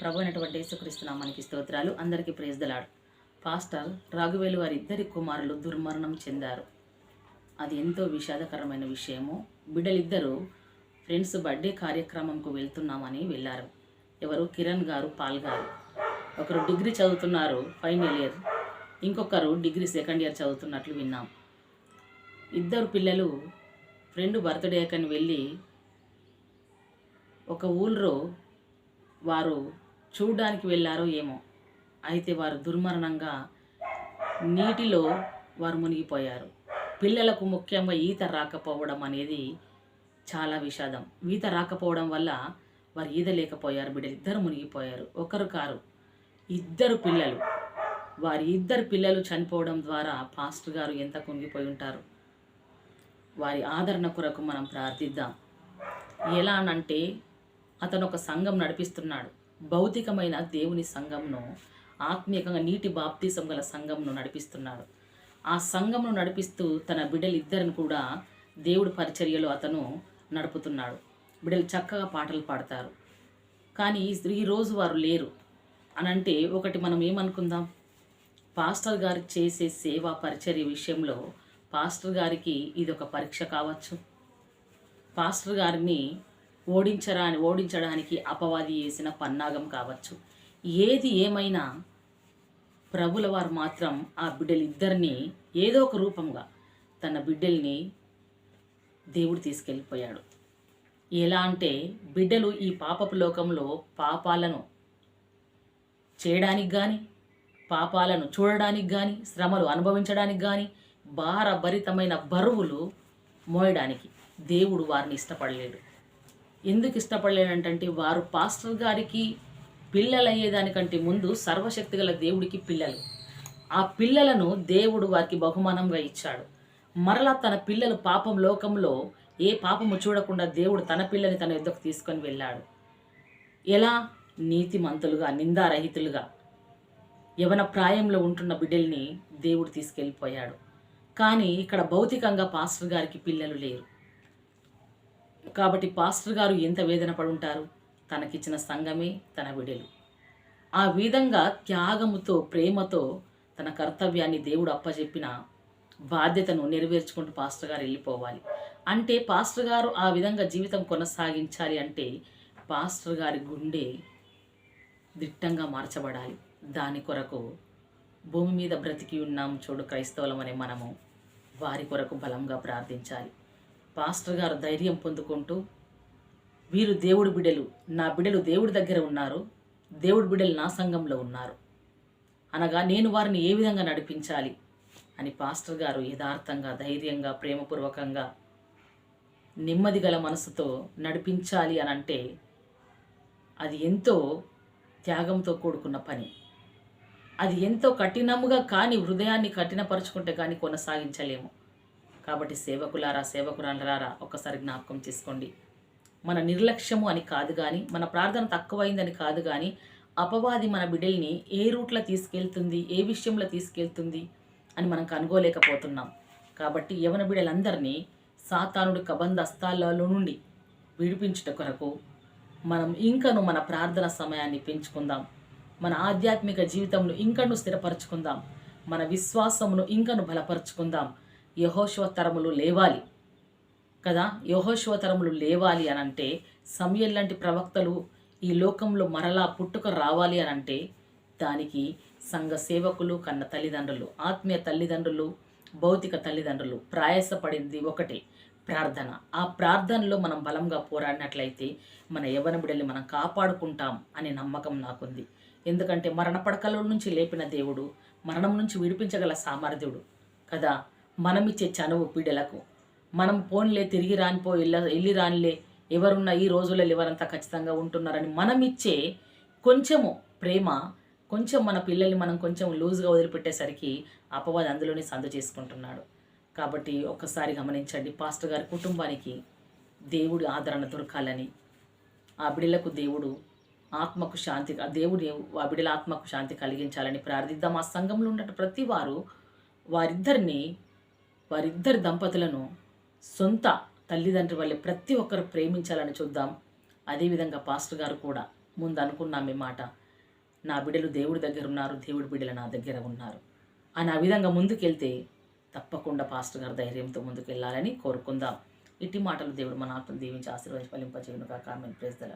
ప్రభు అయినటువంటి యేసుక్రీస్తు స్తోత్రాలు. అందరికీ ప్రేజ్దలాడు పాస్టర్ రాఘువేలు వారి ఇద్దరి కుమారులు దుర్మరణం చెందారు. అది ఎంతో విషాదకరమైన విషయము. బిడ్డలిద్దరూ ఫ్రెండ్స్ బర్త్డే కార్యక్రమంకు వెళ్తున్నామని వెళ్ళారు. ఎవరు కిరణ్ గారు పాల్ గారు. ఒకరు డిగ్రీ చదువుతున్నారు ఫైనల్ ఇయర్. ఇంకొకరు డిగ్రీ సెకండ్ ఇయర్ చదువుతున్నట్లు విన్నాం. ఇద్దరు పిల్లలు ఫ్రెండ్ బర్త్డే కని వెళ్ళి ఒక ఊళ్ళో వారు చూడడానికి వెళ్ళారో ఏమో. అయితే వారు దుర్మరణంగా నీటిలో వారు మునిగిపోయారు. పిల్లలకు ముఖ్యంగా ఈత రాకపోవడం అనేది చాలా విషాదం. ఈత రాకపోవడం వల్ల వారు ఈదలేకపోయారు బిడ్డలు ఇద్దరు మునిగిపోయారు. ఒకరు కారు ఇద్దరు పిల్లలు. వారి ఇద్దరు పిల్లలు చనిపోవడం ద్వారా పాస్టర్ గారు ఎంత కుంగిపోయి ఉంటారు? వారి ఆదరణ కొరకు మనం ప్రార్థిద్దాం. ఎలా అనంటే అతను ఒక సంఘం నడిపిస్తున్నాడు. భౌతికమైన దేవుని సంఘంను ఆత్మీయంగా నీటి బాప్తీసం గల సంఘంను నడిపిస్తున్నాడు. ఆ సంఘంను నడిపిస్తూ తన బిడ్డలిద్దరిని కూడా దేవుడి పరిచర్యలో అతను నడుపుతున్నాడు. బిడ్డలు చక్కగా పాటలు పాడతారు. కానీ ఈరోజు వారు లేరు. అని అంటే ఒకటి మనం ఏమనుకుందాం? పాస్టర్ గారు చేసే సేవా పరిచర్య విషయంలో పాస్టర్ గారికి ఇది ఒక పరీక్ష కావచ్చు. పాస్టర్ గారిని ఓడించరా ఓడించడానికి అపవాది వేసిన పన్నాగం కావచ్చు. ఏది ఏమైనా ప్రభుల వారు మాత్రం ఆ బిడ్డలిద్దరినీ ఏదో ఒక రూపంగా తన బిడ్డల్ని దేవుడు తీసుకెళ్ళిపోయాడు. ఎలా అంటే బిడ్డలు ఈ పాపపు లోకంలో పాపాలను చేయడానికి కానీ పాపాలను చూడడానికి కానీ శ్రమలు అనుభవించడానికి కానీ భారభరితమైన బరువులు మోయడానికి దేవుడు వారిని ఇష్టపడలేడు. ఎందుకు ఇష్టపడలేనంటే వారు పాస్టర్ గారికి పిల్లలు అయ్యేదానికంటే ముందు సర్వశక్తి గల దేవుడికి పిల్లలు. ఆ పిల్లలను దేవుడు వారికి బహుమానంగా ఇచ్చాడు మరలా తన పిల్లలు పాపం లోకంలో ఏ పాపము చూడకుండా దేవుడు తన పిల్లని తన యుద్ధకు తీసుకొని వెళ్ళాడు. ఎలా? నీతిమంతులుగా నిందారహితులుగా. యవన ప్రాయంలో ఉంటున్న బిడ్డల్ని దేవుడు తీసుకెళ్ళిపోయాడు. కానీ ఇక్కడ భౌతికంగా పాస్టర్ గారికి పిల్లలు లేరు. కాబట్టి పాస్టర్ గారు ఎంత వేదన పడుంటారు? తనకిచ్చిన సంఘమే తన విడలు. ఆ విధంగా త్యాగముతో ప్రేమతో తన కర్తవ్యాన్ని దేవుడు అప్పచెప్పిన బాధ్యతను నెరవేర్చుకుంటూ పాస్టర్ గారు వెళ్ళిపోవాలి. అంటే పాస్టర్ గారు ఆ విధంగా జీవితం కొనసాగించాలి అంటే పాస్టర్ గారి గుండె దిట్టంగా మార్చబడాలి. దాని కొరకు భూమి మీద బ్రతికి ఉన్నాం చూడు క్రైస్తవులమనే మనము వారి కొరకు బలంగా ప్రార్థించాలి. పాస్టర్ గారు ధైర్యం పొందుకుంటూ వీరు దేవుడి బిడ్డలు నా బిడ్డలు దేవుడి దగ్గర ఉన్నారు దేవుడి బిడ్డలు నా సంఘంలో ఉన్నారు. అనగా నేను వారిని ఏ విధంగా నడిపించాలి? అని పాస్టర్ గారు యథార్థంగా ధైర్యంగా ప్రేమపూర్వకంగా నెమ్మది గల మనసుతో నడిపించాలి అని అంటే అది ఎంతో త్యాగంతో కూడుకున్న పని. అది ఎంతో కఠినముగా కానీ హృదయాన్ని కఠినపరుచుకుంటే కానీ కొనసాగించలేము. కాబట్టి సేవకులారా సేవకురాలరారా ఒక్కసారి జ్ఞాపకం చేసుకోండి. మన నిర్లక్ష్యము అని కాదు కానీ మన ప్రార్థన తక్కువైందని కాదు కానీ అపవాది మన బిడ్డల్ని ఏ రూట్లో తీసుకెళ్తుంది ఏ విషయంలో తీసుకెళ్తుంది అని మనం కనుగోలేకపోతున్నాం. కాబట్టి యవన బిడ్డలందరినీ సాతానుడి కబంధ అస్తాలలో నుండి విడిపించుట కొరకు మనం ఇంకను మన ప్రార్థన సమయాన్ని పెంచుకుందాం. మన ఆధ్యాత్మిక జీవితంను ఇంకను స్థిరపరచుకుందాం. మన విశ్వాసమును ఇంకను బలపరుచుకుందాం. యహోశివ తరములు లేవాలి. కదా? యహోశివ తరములు లేవాలి అని అంటే సమయం లాంటి ప్రవక్తలు ఈ లోకంలో మరలా పుట్టుక రావాలి అని అంటే దానికి సంఘ సేవకులు కన్న తల్లిదండ్రులు ఆత్మీయ తల్లిదండ్రులు భౌతిక తల్లిదండ్రులు ప్రయాసపడింది ఒకటే ప్రార్థన. ఆ ప్రార్థనలో మనం బలంగా పోరాడినట్లయితే మన యవన బిడ్డల్ని మనం కాపాడుకుంటాం అనే నమ్మకం నాకుంది. ఎందుకంటే మరణ పడకల నుంచి లేపిన దేవుడు మరణం నుంచి విడిపించగల సామర్థ్యుడు. కదా? మనమిచ్చే చనువు పీడలకు మనం పోన్లే తిరిగి రానిపో వెళ్ళి రానిలే ఎవరున్నా ఈ రోజులలో ఎవరంతా ఖచ్చితంగా ఉంటున్నారని మనం ఇచ్చే కొంచెము ప్రేమ కొంచెం మన పిల్లల్ని మనం కొంచెం లూజ్గా వదిలిపెట్టేసరికి అపవాది అందులోనే సందు చేసుకుంటున్నాడు. కాబట్టి ఒక్కసారి గమనించండి పాస్టర్ గారి కుటుంబానికి దేవుడి ఆదరణ దొరకాలని. ఆ బిడలకు దేవుడు ఆత్మకు శాంతి దేవుడి దేవుడు ఆ బిడల ఆత్మకు శాంతి కలిగించాలని ప్రార్థిద్దాం. ఆ సంఘంలో ఉన్న ప్రతి వారు వారిద్దరిని వారిద్దరు దంపతులను సొంత తల్లిదండ్రి వల్లే ప్రతి ఒక్కరు ప్రేమించాలని చూద్దాం. అదేవిధంగా పాస్టర్ గారు కూడా ముందు అనుకున్నాం ఈ మాట. నా బిడ్డలు దేవుడి దగ్గర ఉన్నారు దేవుడి బిడ్డలు నా దగ్గర ఉన్నారు అని ఆ విధంగా ముందుకెళ్తే తప్పకుండా పాస్టర్ గారు ధైర్యంతో ముందుకెళ్ళాలని కోరుకుందాం. ఇట్టి మాటలు దేవుడు మన ఆత్మను దీవించి ఆశీర్వదించి ఫలింపచేయను కాక ఆమె ప్రేస్తల